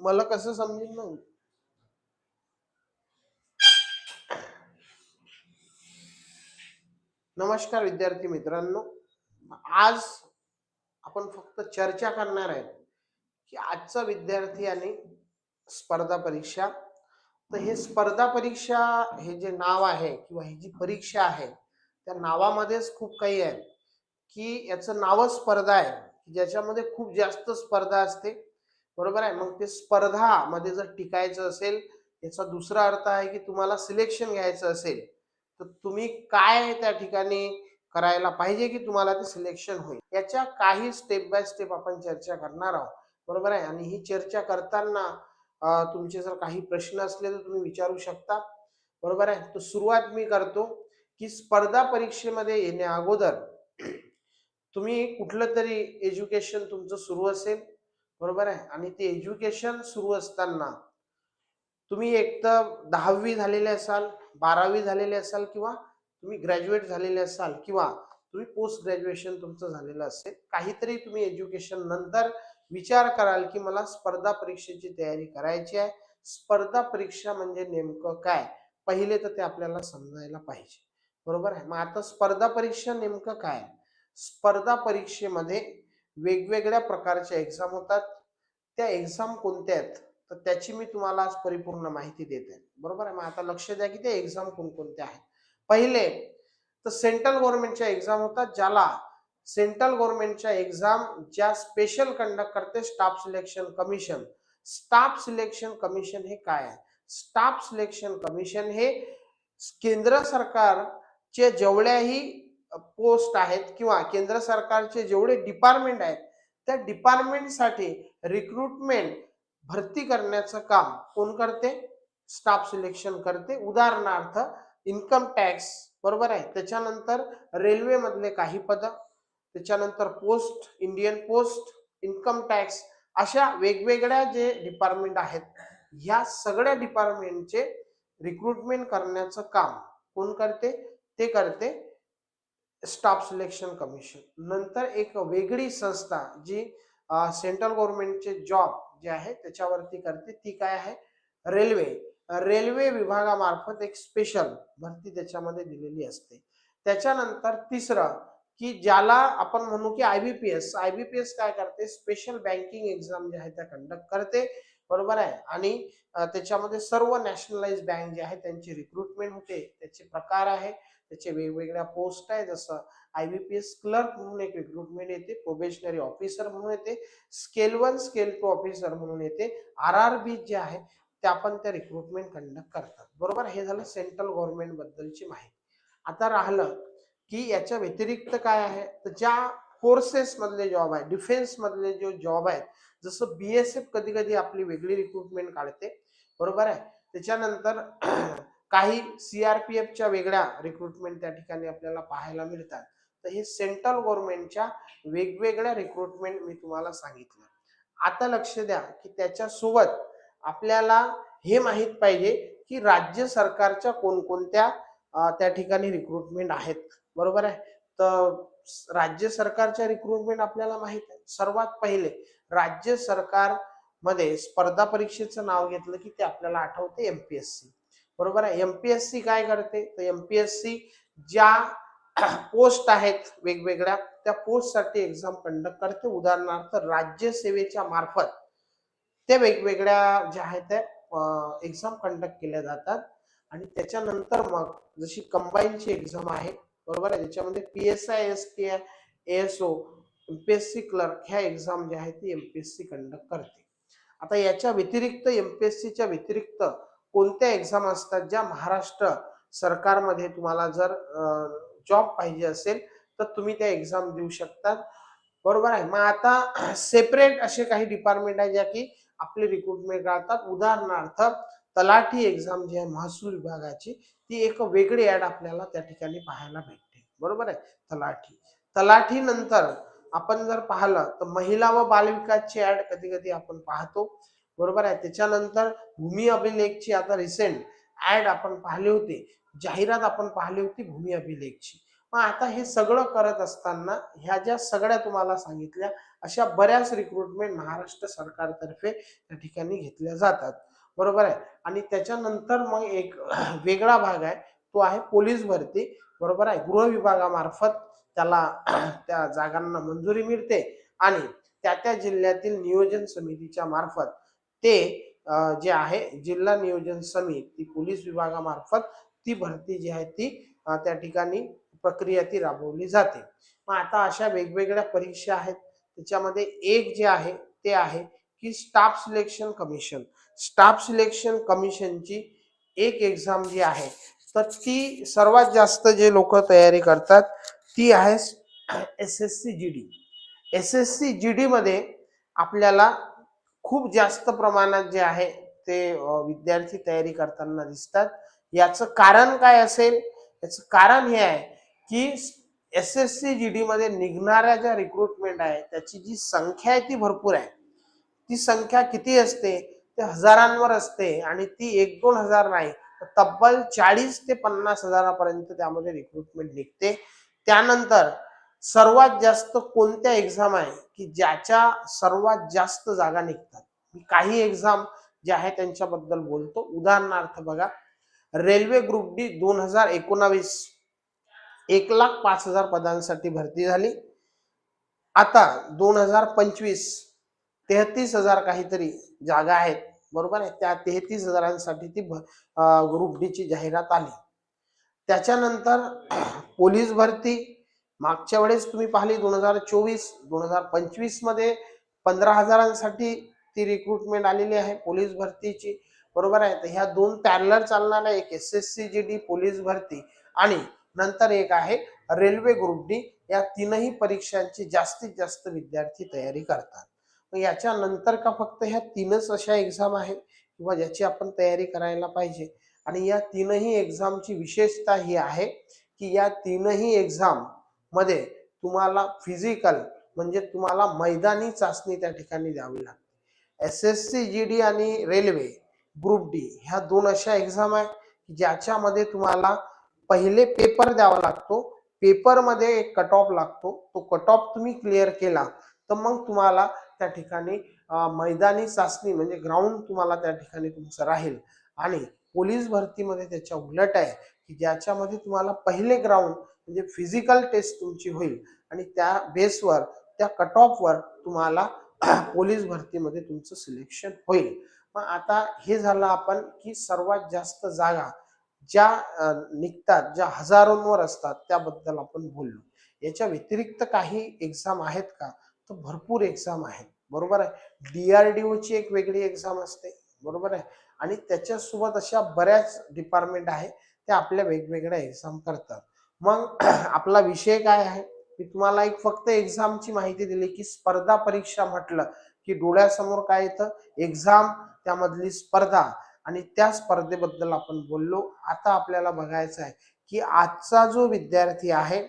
मला कसं समजेल ना? नमस्कार विद्यार्थी मित्रांनो. आज आपण फक्त चर्चा करणार आहे की आजचा विद्यार्थी आणि स्पर्धा परीक्षा. तर हे स्पर्धा परीक्षा हे जे नाव आहे किंवा ही जी परीक्षा आहे त्या नावामध्येच खूप काही आहे की याचं नावच स्पर्धा आहे. ज्याच्यामध्ये खूप जास्त स्पर्धा असते. बरोबर आहे? मग ते स्पर्धा मध्ये जर टिकायचं असेल याचा दुसरा अर्थ आहे की तुम्हाला सिलेक्शन घ्यायचं असेल तर तुम्ही काय त्या ठिकाणी करायला पाहिजे की तुम्हाला ते सिलेक्शन होईल? याच्या काही स्टेप बाय स्टेप आपण चर्चा करणार आहोत. बरोबर आहे? आणि ही चर्चा करताना तुमचे जर काही प्रश्न असले तर तुम्ही विचारू शकता. बरोबर आहे? तर सुरुवात मी करतो की स्पर्धा परीक्षेमध्ये येण्या अगोदर तुम्ही कुठलं तरी एज्युकेशन तुमचं सुरू असेल बरोबर आहे? आणि ते एज्युकेशन सुरू असताना तुम्ही एक तर दहावी झालेले असाल बारावी झालेले असाल किंवा तुम्ही ग्रॅज्युएट झालेले असाल किंवा तुम्ही पोस्ट ग्रॅज्युएशन तुमचं झालेलं असेल काहीतरी तुम्ही एज्युकेशन नंतर विचार कराल की मला स्पर्धा परीक्षेची तयारी करायची आहे. स्पर्धा परीक्षा म्हणजे नेमकं काय? पहिले तर ते आपल्याला समजायला पाहिजे. बरोबर आहे? मग आता स्पर्धा परीक्षा नेमकं काय? स्पर्धा परीक्षेमध्ये वेगवेगळ्या प्रकारच्या एक्झाम होतात. त्या एक्झाम कोणत्या आहेत? तर त्याची मी तुम्हाला आज परिपूर्ण माहिती देत. आहे बरोबर आहे? मग आता लक्ष द्या की ते एक्झाम कोणकोणत्या आहेत. पहिले तर सेंट्रल गव्हर्नमेंटच्या एक्झाम होतात ज्याला सेंट्रल गव्हर्नमेंटच्या एक्झाम ज्या स्पेशल कंडक्ट करते staff selection commission staff selection commission हे काय आहे? स्टाफ सिलेक्शन कमिशन हे केंद्र सरकारचे जेवढ्याही पोस्ट आहेत किंवा केंद्र सरकारचे जेवढे डिपार्टमेंट आहेत त्या डिपार्टमेंटसाठी रिक्रुटमेंट भरती करण्याचं काम कोण करते? स्टाफ सिलेक्शन करते. उदाहरणार्थ इन्कम टॅक्स बरोबर आहे? त्याच्यानंतर रेल्वेमधले काही पद त्याच्यानंतर post Indian post income tax अशा वेगवेगळ्या जे डिपार्टमेंट आहेत ह्या सगळ्या डिपार्टमेंटचे रिक्रुटमेंट करण्याचं काम कोण करते? ते करते स्टाफ सिलेक्शन कमिशन. नंतर एक वेगळी संस्था जी सेंट्रल गव्हर्नमेंटचे जॉब जे आहे त्याच्यावरती करते ती काय आहे? रेल्वे. रेल्वे विभागामार्फत एक स्पेशल भरती त्याच्यामध्ये दिलेली असते. त्याच्यानंतर तिसरं की ज्याला आपण म्हणू की आयबीपीएस आयबीपीएस काय करते? स्पेशल बँकिंग एक्झाम जे आहे त्या कंडक्ट करते. बरोबर आहे? आणि त्याच्यामध्ये सर्व नॅशनलाइज बँक जे आहे त्यांची रिक्रुटमेंट होते त्याचे प्रकार आहे त्याचे वेगवेगळ्या पोस्ट आहे जसं I B P S clerk म्हणून एक रिक्रुटमेंट येते प्रोबेशनरी ऑफिसर म्हणून येते scale one scale two officer म्हणून येते आर आर बी जे आहे त्या पण त्या रिक्रुटमेंट कंडक्ट करतात. बरोबर? हे झालं सेंट्रल गव्हर्नमेंट बद्दलची माहिती. आता राहिलं की याच्या व्यतिरिक्त काय आहे? तर ज्या फोर्सेस मधले जॉब आहे डिफेन्स मधले जे जॉब आहेत जसं बीएसएफ कधी कधी आपली वेगळी रिक्रुटमेंट काढते बरोबर आहे? त्याच्यानंतर काही सीआरपीएफच्या वेगळ्या रिक्रुटमेंट त्या ठिकाणी आपल्याला पाहायला मिळतात. तर हे सेंट्रल गव्हर्नमेंटच्या वेगवेगळ्या रिक्रुटमेंट मी तुम्हाला सांगितलं. आता लक्ष द्या की त्याच्यासोबत आपल्याला हे माहीत पाहिजे की राज्य सरकारच्या कोणकोणत्या त्या ठिकाणी रिक्रुटमेंट आहेत बरोबर आहे? तर राज्य सरकारच्या रिक्रुटमेंट आपल्याला माहीत आहे. सर्वात पहिले राज्य सरकारमध्ये स्पर्धा परीक्षेचं नाव घेतलं की ते आपल्याला आठवते एमपीएससी बरोबर आहे? एमपीएससी काय करते? तर एमपीएससी ज्या पोस्ट आहेत वेगवेगळ्या त्या पोस्टसाठी एक्झाम कंडक्ट करते. उदाहरणार्थ राज्य सेवेच्या मार्फत त्या वेगवेगळ्या ज्या आहेत त्या एक्झाम कंडक्ट केल्या जातात. आणि त्याच्यानंतर मग जशी कंबाईनची एक्झाम आहे बरोबर आहे? याच्यामध्ये P S I S T S O MPSC clerk ह्या एक्झाम ज्या आहेत ती एमपीएससी कंडक्ट करते. आता याच्या व्यतिरिक्त एमपीएससीच्या व्यतिरिक्त कोणत्या एक्झाम असतात ज्या महाराष्ट्र सरकारमध्ये तुम्हाला जर जॉब पाहिजे असेल तर तुम्ही त्या एक्झाम देऊ शकतात. बरोबर आहे? मग आता सेपरेट असे काही डिपार्टमेंट आहे ज्या की आपले रिक्रुटमेंट करतात. उदाहरणार्थ तलाठी एक्झाम जी आहे महसूल विभागाची ती एक वेगळी ऍड आपल्याला त्या ठिकाणी पाहायला भेटते. बरोबर आहे? तलाठी. तलाठी नंतर आपण जर पाहिलं तर महिला व बालविकासची ऍड कधी कधी आपण पाहतो. बरोबर आहे? त्याच्यानंतर भूमी अभिलेखची आता रिसेंट ऍड आपण पाहिली होती. जाहिरात आपण पाहिली होती भूमी अभिलेखची. मग आता हे सगळं करत असताना ह्या ज्या सगळ्या तुम्हाला सांगितल्या अशा बऱ्याच रिक्रुटमेंट महाराष्ट्र सरकारतर्फे त्या ठिकाणी घेतल्या जातात. बरोबर आहे? आणि त्याच्यानंतर मग एक वेगळा भाग आहे तो आहे पोलीस भरती. बरोबर आहे? गृह विभागामार्फत त्याला त्या जागांना मंजुरी मिळते आणि त्या त्या जिल्ह्यातील नियोजन समितीच्या मार्फत ते जे आहे जिल्हा नियोजन समिती पोलीस विभागामार्फत ती भरती जी आहे ती त्या ठिकाणी प्रक्रिया ती राबवली जाते. मग आता अशा वेगवेगळ्या परीक्षा आहेत. त्याच्यामध्ये एक जे आहे ते आहे की staff selection commission. Staff selection कमिशनची एक एक्झाम जी आहे तर ती सर्वात जास्त जे लोक तयारी करतात ती आहे S S C G D. S S C G डीमध्ये आपल्याला खूप जास्त प्रमाणात जे आहे ते विद्यार्थी तयारी करताना दिसतात. याचं कारण काय असेल? याचं कारण हे आहे की एस एस सी जी डीमध्ये निघणाऱ्या ज्या रिक्रुटमेंट आहे त्याची जी संख्या आहे ती भरपूर आहे. ती संख्या किती असते? ते हजारांवर असते आणि ती एक दोन हजार नाही. तर तब्बल चाळीस ते पन्नास हजारापर्यंत त्यामध्ये रिक्रुटमेंट निघते. त्यानंतर सर्वात जास्त कोणत्या एक्झाम आहे की ज्याच्या सर्वात जास्त जागा निघतात? मी काही एक्झाम जे आहे त्यांच्याबद्दल बोलतो. उदाहरणार्थ बघा रेल्वे ग्रुप डी दोन हजार एकोणावीस एक लाख पाच हजार पदांसाठी भरती झाली. आता दोन हजार पंचवीस तेहतीस हजार काहीतरी जागा आहेत बरोबर आहे? त्या तेहतीस हजारांसाठी ती ग्रुप डी ची जाहिरात आली. त्याच्यानंतर पोलीस भरती. मागच्या वेळेस तुम्ही पाहिली दोन हजार चोवीस दोन हजार पंचवीसमध्ये पंधरा हजारांसाठी ती रिक्रुटमेंट आलेली आहे पोलीस भरतीची बरोबर आहे? तर ह्या दोन पॅरलर चालणाऱ्या एक S S C G D police भरती आणि नंतर एक आहे रेल्वे ग्रुप डी या तीनही परीक्षांची जास्तीत जास्त विद्यार्थी तयारी करतात. याच्या नंतर का फक्त ह्या तीनच अशा एक्झाम आहे किंवा ज्याची आपण तयारी करायला पाहिजे? आणि या तीनही एक्झामची विशेषता ही आहे की या तीनही एक्झाममध्ये तुम्हाला फिजिकल म्हणजे तुम्हाला मैदानी चाचणी त्या ठिकाणी द्यावी लागते. S S C G D आणि रेल्वे ग्रुप डी ह्या दोन अशा एक्झाम आहे की ज्याच्यामध्ये तुम्हाला पहिले पेपर द्यावा लागतो. पेपरमध्ये एक कट ऑफ लागतो. तो कट ऑफ तुम्ही क्लिअर केला तर मग तुम्हाला त्या ठिकाणी मैदानी चाचणी म्हणजे ग्राउंड तुम्हाला त्या ठिकाणी तुमचं राहील. आणि पोलीस भरतीमध्ये त्याच्या उलट आहे की ज्याच्यामध्ये तुम्हाला पहिले ग्राउंड म्हणजे फिजिकल टेस्ट तुमची होईल. आणि त्या बेसवर त्या कट ऑफवर तुम्हाला पोलीस भरतीमध्ये तुमचं सिलेक्शन होईल. मग आता हे झालं आपण की सर्वात जास्त जागा ज्या निघतात ज्या हजारोंवर असतात त्याबद्दल आपण बोललो. याच्या व्यतिरिक्त काही एक्झाम आहेत का? तर भरपूर एक्झाम आहेत. बरोबर आहे? डीआरडीओ ची एक वेगळी एक्झाम असते. बरोबर आहे? आणि त्याच्यासोबत अशा बऱ्याच डिपार्टमेंट आहे त्या आपल्या वेगवेगळ्या एक्झाम करतात. मग आपला विषय काय आहे? मी तुम्हाला एक फक्त एक्झामची माहिती दिली की स्पर्धा परीक्षा म्हटलं की डोळ्यासमोर काय येतं? एक्झाम त्यामधली स्पर्धा. आणि त्या स्पर्धेबद्दल आपण बोललो. आता आपल्याला बघायचं आहे की आजचा जो विद्यार्थी आहे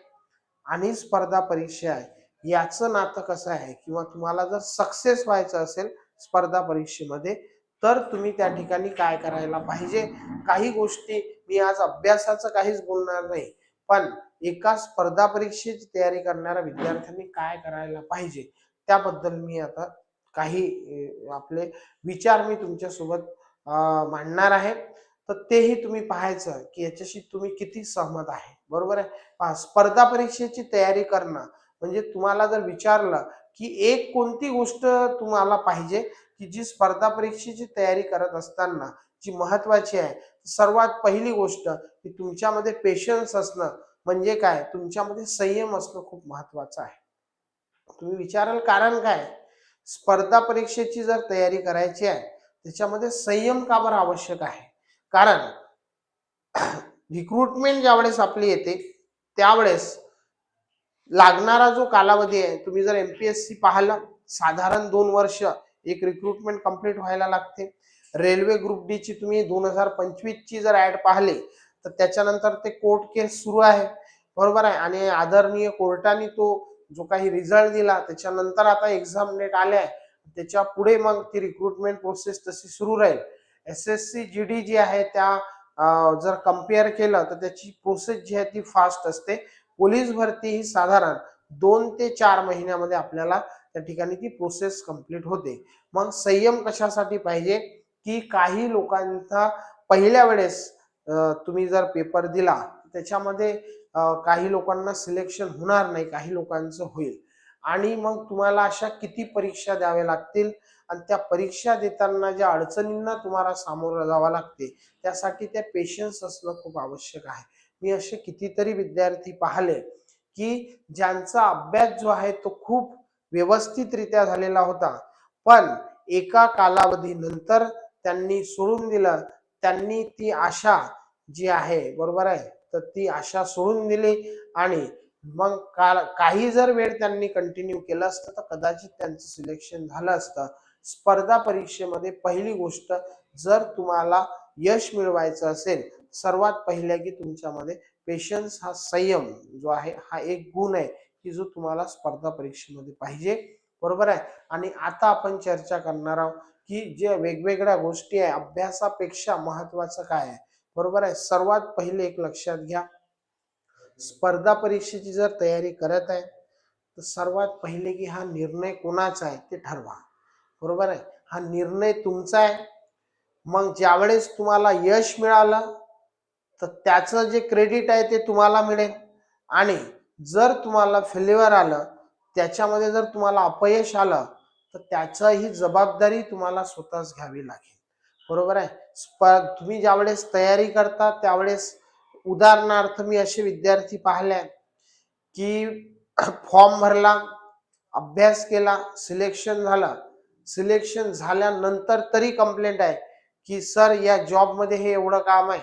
आणि स्पर्धा परीक्षा आहे याचं नातं कसं आहे? किंवा तुम्हाला जर सक्सेस व्हायचं असेल स्पर्धा परीक्षेमध्ये तर तुम्ही त्या ठिकाणी काय करायला पाहिजे? काही गोष्टी मी आज अभ्यासाचं काहीच बोलणार नाही पण एका स्पर्धा परीक्षेची तयारी करणाऱ्या विद्यार्थ्यांनी काय करायला पाहिजे? त्याबद्दल मी आता काही आपले विचार मी तुमच्यासोबत मांडणार आहे. तर तेही तुम्ही पाहायचं की याच्याशी तुम्ही किती सहमत आहे. बरोबर आहे? पहा स्पर्धा परीक्षेची तयारी करणं म्हणजे तुम्हाला जर विचारलं की एक कोणती गोष्ट तुम्हाला पाहिजे की जी स्पर्धा परीक्षेची तयारी करत असताना जी महत्वाची आहे सर्वात पहिली गोष्ट की तुमच्यामध्ये पेशन्स असणं म्हणजे काय? तुमच्यामध्ये संयम असणं खूप महत्वाचं आहे. तुम्ही विचाराल कारण काय? स्पर्धा परीक्षेची जर तयारी करायची आहे त्याच्यामध्ये संयम का बरं आवश्यक आहे? कारण रिक्रुटमेंट ज्यावेळेस आपली येते त्यावेळेस लागणारा जो कालावधी आहे तुम्ही जर एमपीएससी पाहिलं साधारण दोन वर्ष एक रिक्रुटमेंट कंप्लीट व्हायला लागते. रेल्वे ग्रुप डी ची तुम्ही दोन हजार पंचवीस ची जर ऍड पाहिले तर त्याच्यानंतर ते कोर्ट केस सुरू आहे. बरोबर आहे? आणि आदरणीय कोर्टाने तो जो काही रिझल्ट दिला त्याच्यानंतर आता एक्झाम डेट आल्या त्याच्या पुढे मग ती रिक्रुटमेंट प्रोसेस तशी सुरू राहील. S S C G D जी आहे त्या जर कंपेअर केलं तर त्याची प्रोसेस जी आहे ती फास्ट असते. पोलीस भरती ही साधारण दोन ते चार महिन्यामध्ये आपल्याला त्या ठिकाणी ती प्रोसेस कंप्लीट होते. मग संयम कशासाठी पाहिजे? की काही लोकांचा पहिल्या वेळेस तुम्ही जर पेपर दिला त्याच्यामध्ये काही लोकांना सिलेक्शन होणार नाही काही लोकांचं होईल. आणि मग तुम्हाला अशा किती परीक्षा द्याव्या लागतील? आणि त्या परीक्षा देताना ज्या अडचणींना तुम्हाला सामोरं जावं लागते त्यासाठी त्या पेशन्स असणं खूप आवश्यक आहे. मी असे कितीतरी विद्यार्थी पाहिले की ज्यांचा अभ्यास जो आहे तो खूप व्यवस्थितरित्या झालेला होता. पण एका कालावधीनंतर त्यांनी सोडून दिलं. त्यांनी ती आशा जी आहे बरोबर आहे? तर ती आशा सोडून दिली आणि मग का काही जर वेळ त्यांनी कंटिन्यू केलं असतं तर कदाचित त्यांचं सिलेक्शन झालं असतं. स्पर्धा परीक्षेमध्ये पहिली गोष्ट जर तुम्हाला यश मिळवायचं असेल सर्वात पहिल्या की तुमच्यामध्ये पेशन्स हा संयम जो आहे हा एक गुण आहे की जो तुम्हाला स्पर्धा परीक्षेमध्ये पाहिजे. बरोबर आहे? आणि आता आपण चर्चा करणार आहोत की जे वेगवेगळ्या गोष्टी आहे अभ्यासापेक्षा महत्वाचं काय आहे? बरोबर आहे? सर्वात पहिले एक लक्षात घ्या. स्पर्धा परीक्षेची जर तयारी करत आहे तर सर्वात पहिले की हा निर्णय कोणाचा आहे ते ठरवा. बरोबर आहे? हा निर्णय तुमचा आहे. मग ज्यावेळेस तुम्हाला यश मिळालं तर त्याचं जे क्रेडिट आहे ते तुम्हाला मिळेल. आणि जर तुम्हाला फेल्युअर आलं त्याच्यामध्ये जर तुम्हाला अपयश आलं तर त्याचंही जबाबदारी तुम्हाला स्वतःच घ्यावी लागेल. बरोबर आहे? स्प तुम्ही ज्यावेळेस तयारी करता त्यावेळेस उदाहरणार्थ मी असे विद्यार्थी पाहिले की फॉर्म भरला अभ्यास केला सिलेक्शन झालं. सिलेक्शन झाल्यानंतर तरी कंप्लेंट आहे की सर या जॉबमध्ये हे एवढं काम आहे.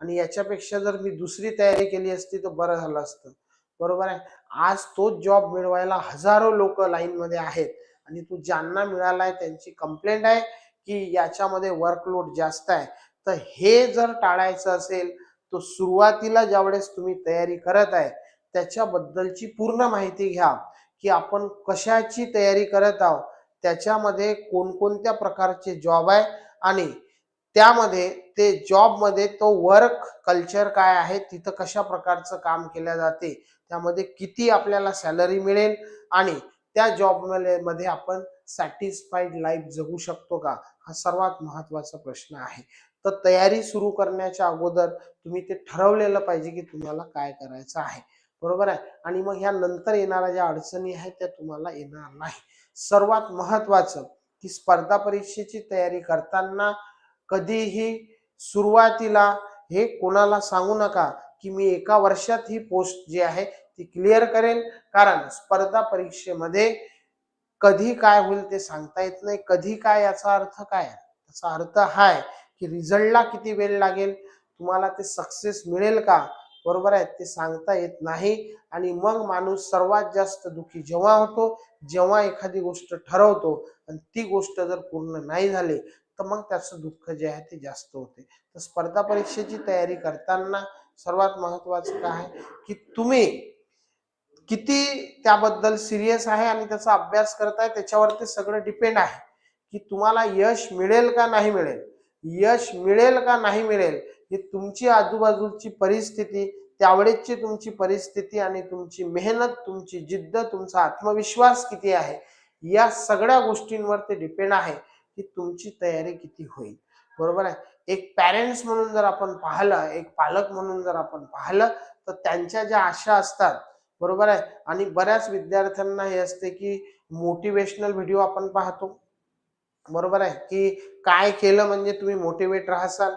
आणि याच्यापेक्षा जर मी दुसरी तयारी केली असती तर बरं झालं असतं. बरोबर आहे? आज तोच जॉब मिळवायला हजारो लोक लाईनमध्ये आहेत. आणि तो ज्यांना मिळालाय त्यांची कंप्लेंट आहे की याच्यामध्ये वर्कलोड जास्त आहे. तर हे जर टाळायचं असेल तर सुरुवातीला ज्यावेळेस तुम्ही तयारी करत आहे त्याच्याबद्दलची पूर्ण माहिती घ्या की आपण कशाची तयारी करत आहोत त्याच्यामध्ये कोणकोणत्या प्रकारचे जॉब आहे आणि त्यामध्ये ते जॉबमध्ये तो वर्क कल्चर काय आहे तिथं कशा प्रकारचं काम केल्या जाते त्यामध्ये किती आपल्याला सॅलरी मिळेल आणि त्या जॉबमध्ये आपण सॅटिस्फाईड लाईफ जगू शकतो का हा सर्वात महत्त्वाचा प्रश्न आहे. तर तयारी सुरू करण्याच्या अगोदर तुम्ही ते ठरवलेलं पाहिजे की तुम्हाला काय करायचं आहे. बरोबर आहे? आणि मग ह्या नंतर येणाऱ्या ज्या अडचणी आहेत त्या तुम्हाला येणार नाही. सर्वात महत्वाचं की स्पर्धा परीक्षेची तयारी करताना कधीही सुरुवातीला हे कोणाला सांगू नका की मी एका वर्षात ही पोस्ट जी आहे ती क्लिअर करेल कारण स्पर्धा परीक्षेमध्ये कधी काय होईल ते सांगता येत नाही. कधी काय याचा अर्थ काय त्याचा अर्थ हा आहे की रिझल्टला किती वेळ लागेल? तुम्हाला ते सक्सेस मिळेल का? बरोबर आहे ते सांगता येत नाही. आणि मग माणूस सर्वात जास्त दुखी जेव्हा होतो जेव्हा एखादी गोष्ट ठरवतो आणि ती गोष्ट जर पूर्ण नाही झाली तर मग त्याचं दुःख जे आहे ते जास्त होते. तर स्पर्धा परीक्षेची तयारी करताना सर्वात महत्वाचं काय आहे की तुम्ही किती त्याबद्दल सिरियस आहे आणि त्याचा अभ्यास करताय आहे त्याच्यावरती सगळं डिपेंड आहे की तुम्हाला यश मिळेल का नाही मिळेल? यश मिळेल का नाही मिळेल? ही तुमची आजूबाजूची परिस्थिती त्यावेळेसची तुमची परिस्थिती आणि तुमची मेहनत तुमची जिद्द तुमचा आत्मविश्वास किती आहे? या सगळ्या गोष्टींवर ते डिपेंड आहे. की तुमची तयारी किती होईल. बरोबर आहे? एक पॅरेंट्स म्हणून जर आपण पाहिलं एक पालक म्हणून जर आपण पाहिलं तर त्यांच्या ज्या आशा असतात बरोबर आहे? आणि बऱ्याच विद्यार्थ्यांना हे असते की मोटिवेशनल व्हिडिओ आपण पाहतो. बरोबर आहे? की काय केलं म्हणजे तुम्ही मोटिवेट राहसाल.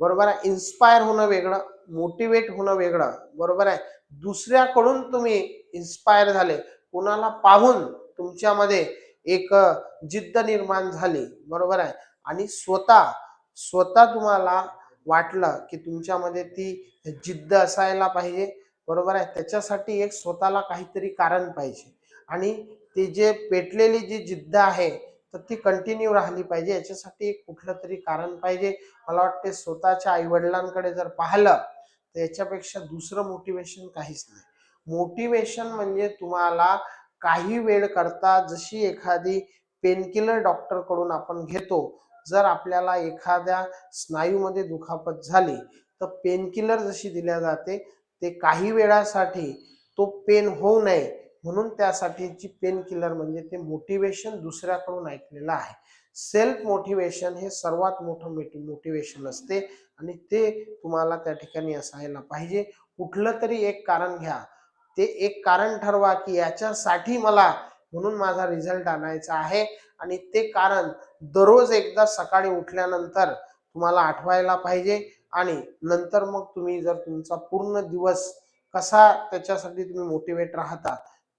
बरोबर आहे? इन्स्पायर होणं वेगळं मोटिवेट होणं वेगळं. बरोबर आहे? दुसऱ्याकडून तुम्ही इन्स्पायर झाले. कोणाला पाहून तुमच्यामध्ये एक जिद्द निर्माण झाली. बरोबर आहे? आणि स्वतः स्वतः तुम्हाला वाटलं की तुमच्यामध्ये ती जिद्द असायला पाहिजे. बरोबर आहे? त्याच्यासाठी एक स्वतःला काहीतरी कारण पाहिजे. आणि ते जे पेटलेली जी जिद्द आहे तर ती कंटिन्यू राहिली पाहिजे. याच्यासाठी एक कुठलं तरी कारण पाहिजे. मला वाटते स्वतःच्या आईवडिलांकडे जर पाहिलं तर याच्यापेक्षा दुसरं मोटिवेशन काहीच नाही. मोटिवेशन म्हणजे तुम्हाला काही वेळ करता जशी एखादी पेनकिलर डॉक्टरकडून आपण घेतो जर आपल्याला एखाद्या स्नायूमध्ये दुखापत झाली तर पेनकिलर जशी दिल्या जाते ते काही वेळासाठी तो पेन होऊ नये. म्हणून त्यासाठीची पेनकिलर म्हणजे ते मोटिवेशन दुसऱ्याकडून ऐकलेलं आहे. सेल्फ मोटिवेशन हे सर्वात मोठं मोटिवेशन असते आणि ते तुम्हाला त्या ठिकाणी असायला पाहिजे. कुठलं तरी एक कारण घ्या. ते एक कारण ठरवा की याच्यासाठी मला म्हणून माझा रिझल्ट आणायचा आहे. आणि ते कारण दररोज एकदा सकाळी उठल्यानंतर तुम्हाला आठवायला पाहिजे. आणि नंतर मग तुम्ही जर तुमचा पूर्ण दिवस कसा त्याच्यासाठी तुम्ही मोटिवेट राहता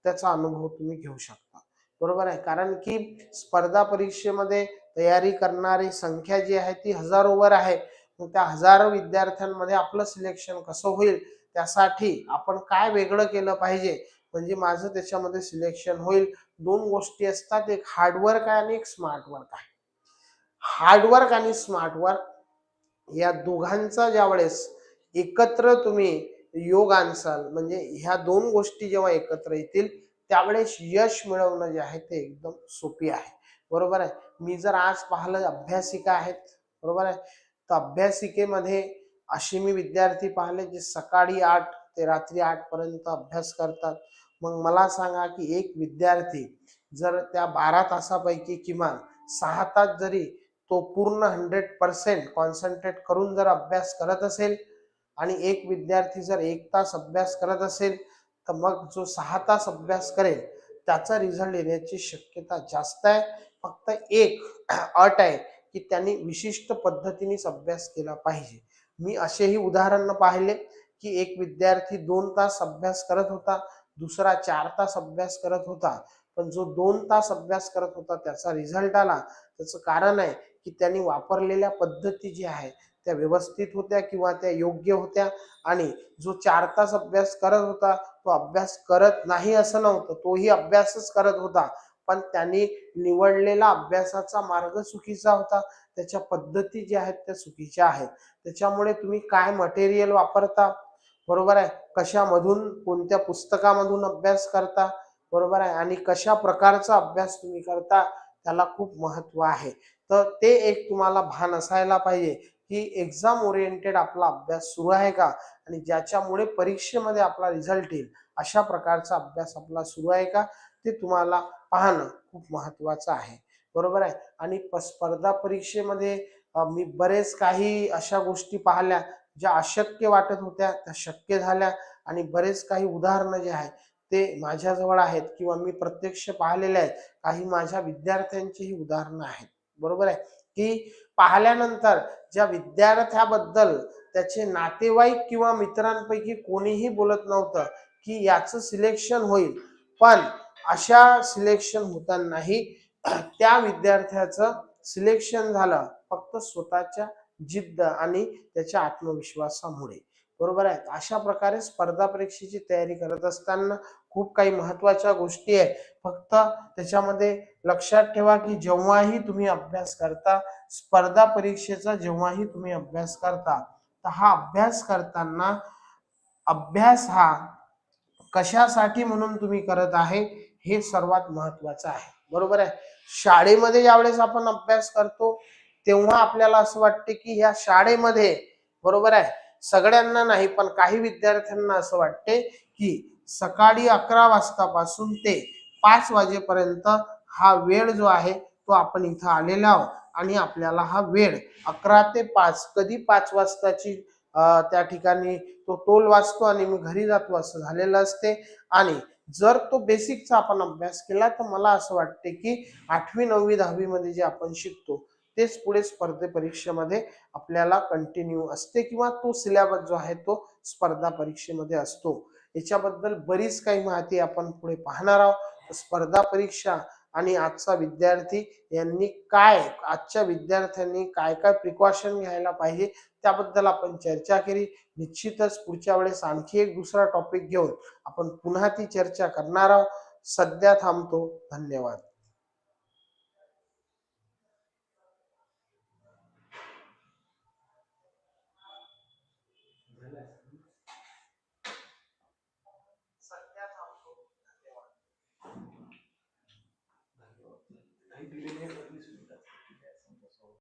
त्याचा अनुभव तुम्ही घेऊ शकता. बरोबर आहे? कारण की स्पर्धा परीक्षेमध्ये तयारी करणारी संख्या जी आहे ती हजारोवर आहे. मग त्या हजारो विद्यार्थ्यांमध्ये आपलं सिलेक्शन कसं होईल? त्यासाठी आपण काय वेगळं केलं पाहिजे? म्हणजे माझं त्याच्यामध्ये सिलेक्शन होईल. दोन गोष्टी असतात. एक हार्डवर्क आहे आणि एक स्मार्ट वर्क आहे. हार्डवर्क आणि स्मार्ट वर्क या दोघांचा ज्या वेळेस एकत्र तुम्ही योग आणसाल म्हणजे ह्या दोन गोष्टी जेव्हा एकत्र येतील त्यावेळेस यश मिळवणं जे आहे ते एकदम सोपी आहे. बरोबर आहे? मी जर आज पाहिलं अभ्यासिका आहेत बरोबर आहे? तर अभ्यासिकेमध्ये असे मी विद्यार्थी पाहिले जे सकाळी आठ ते रात्री आठ पर्यंत अभ्यास करतात. मग मला सांगा की एक विद्यार्थी जर त्या बारा तासापैकी किमान सहा तास जरी तो पूर्ण हंड्रेड पर्सेंट कॉन्सन्ट्रेट करून जर अभ्यास करत असेल आणि एक विद्यार्थी जर एक तास अभ्यास करत असेल तर मग जो सहा तास अभ्यास करेल त्याचा रिझल्ट येण्याची शक्यता जास्त आहे. फक्त एक अट आहे की त्यांनी विशिष्ट पद्धतीनेच अभ्यास केला पाहिजे. मी असेही उदाहरण पाहिले की एक विद्यार्थी दोन तास अभ्यास करत होता दुसरा चार तास अभ्यास करत होता. पण जो दोन तास अभ्यास करत होता त्याचा रिझल्ट आला. त्याचं कारण आहे की त्यांनी वापरलेल्या पद्धती जी आहे त्या व्यवस्थित होत्या किंवा त्या योग्य होत्या. आणि जो चार तास अभ्यास करत होता तो अभ्यास करत नाही असं नव्हतं. तोही अभ्यासच करत होता. पण त्यांनी निवडलेला अभ्यासाचा मार्ग चुकीचा होता. त्याच्या पद्धती ज्या आहेत त्या चुकीच्या आहेत. त्याच्यामुळे तुम्ही काय मटेरियल वापरता? बरोबर आहे. कशामधून कोणत्या पुस्तकामधून अभ्यास करता? बरोबर आहे. आणि कशा प्रकारचा अभ्यास तुम्ही करता? त्याला खूप महत्त्व आहे. तर ते एक तुम्हाला भान असायला पाहिजे की एक्झाम ओरिएंटेड आपला अभ्यास सुरू आहे का? आणि ज्याच्यामुळे परीक्षेमध्ये आपला रिझल्ट येईल. अशा प्रकारचा अभ्यास आपला सुरू आहे का? ते तुम्हाला पाहणं खूप महत्वाचं आहे. बरोबर आहे? आणि स्पर्धा परीक्षेमध्ये मी बरेच काही अशा गोष्टी पाहिल्या ज्या अशक्य वाटत होत्या त्या शक्य झाल्या आणि बरेच काही उदाहरणं जे आहेत ते माझ्याजवळ आहेत किंवा मी प्रत्यक्ष पाहिलेले आहेत. काही माझ्या विद्यार्थ्यांचीही उदाहरणं आहेत. बरोबर आहे? की पाहिल्यानंतर ज्या विद्यार्थ्याबद्दल त्याचे नातेवाईक किंवा मित्रांपैकी कोणीही बोलत नव्हतं की याचं सिलेक्शन होईल पण अशा सिलेक्शन होतानाही त्या विद्यार्थ्याचं सिलेक्शन झालं फक्त स्वतःच्या जिद्द आणि त्याच्या आत्मविश्वासामुळे. बरोबर आहे? अशा प्रकारे स्पर्धा परीक्षेची तयारी करत असताना खूप काही महत्त्वाच्या गोष्टी आहेत. फक्त त्याच्यामध्ये लक्षात ठेवा की जेव्हाही तुम्ही अभ्यास करता स्पर्धा परीक्षेचा जेव्हाही तुम्ही अभ्यास करता तर हा अभ्यास करताना अभ्यास हा कशासाठी म्हणून तुम्ही करत आहे? हे सर्वात महत्वाचं आहे. बरोबर आहे? शाळेमध्ये ज्यावेळेस आपण अभ्यास करतो तेव्हा आपल्याला असं वाटते की ह्या शाळेमध्ये बरोबर आहे? सगळ्यांना नाही पण काही विद्यार्थ्यांना असं वाटते की सकाळी अकरा वाजतापासून ते पाच वाजेपर्यंत हा वेळ जो आहे तो आपण इथं आलेला आहोत आणि आपल्याला हा वेळ अकरा ते पाच कधी पाच वाजताची त्या ठिकाणी तो टोल वाचतो आणि मी घरी जातो असं झालेलं असते. आणि जर तो बेसिकचा आपण अभ्यास केला तर मला असं वाटते की आठवी नववी दहावी मध्ये जे आपण शिकतो तेच पुढे स्पर्धे परीक्षेमध्ये आपल्याला कंटिन्यू असते किंवा तो सिलेबस जो आहे तो स्पर्धा परीक्षेमध्ये असतो. याच्याबद्दल बरीच काही माहिती आपण पुढे पाहणार आहोत. स्पर्धा परीक्षा आणि आजचा विद्यार्थी यांनी काय आजच्या विद्यार्थ्यांनी काय काय प्रिकॉशन घ्यायला पाहिजे त्याबद्दल आपण चर्चा केली. निश्चितच पुढच्या वेळेस आणखी एक दुसरा टॉपिक घेऊन आपण पुन्हा ती चर्चा करणार आहोत. सध्या थांबतो. धन्यवाद.